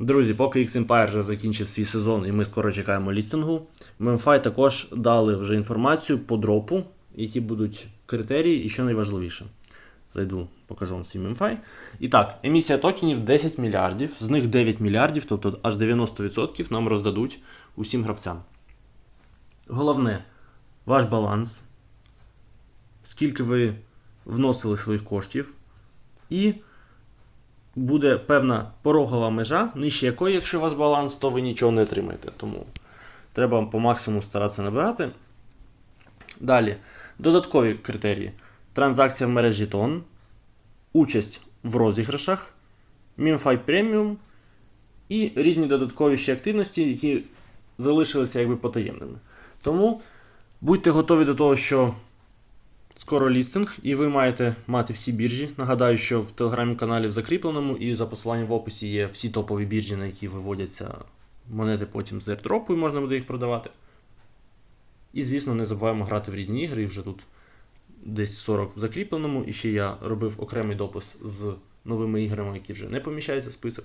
Друзі, поки X-Empire вже закінчив свій сезон і ми скоро чекаємо лістингу, MemFi також дали вже інформацію по дропу, які будуть критерії і що найважливіше. Зайду, покажу вам свій MemFi. І так, емісія токенів 10 мільярдів, з них 9 мільярдів, тобто аж 90% нам роздадуть усім гравцям. Головне, ваш баланс, скільки ви вносили своїх коштів, і буде певна порогова межа, нижче якої, якщо у вас баланс, то ви нічого не отримаєте. Тому треба по максимуму старатися набирати. Далі, додаткові критерії: транзакція в мережі тон, участь в розіграшах, MinFi Premium і різні додаткові ще активності, які залишилися якби потаємними. Тому будьте готові до того, що скоро лістинг, і ви маєте мати всі біржі. Нагадаю, що в телеграм-каналі в закріпленому і за посиланням в описі є всі топові біржі, на які виводяться монети потім з airdropу, і можна буде їх продавати. І, звісно, не забуваємо грати в різні ігри, вже тут десь 40 в закріпленому. І ще я робив окремий допис з новими іграми, які вже не поміщаються в список.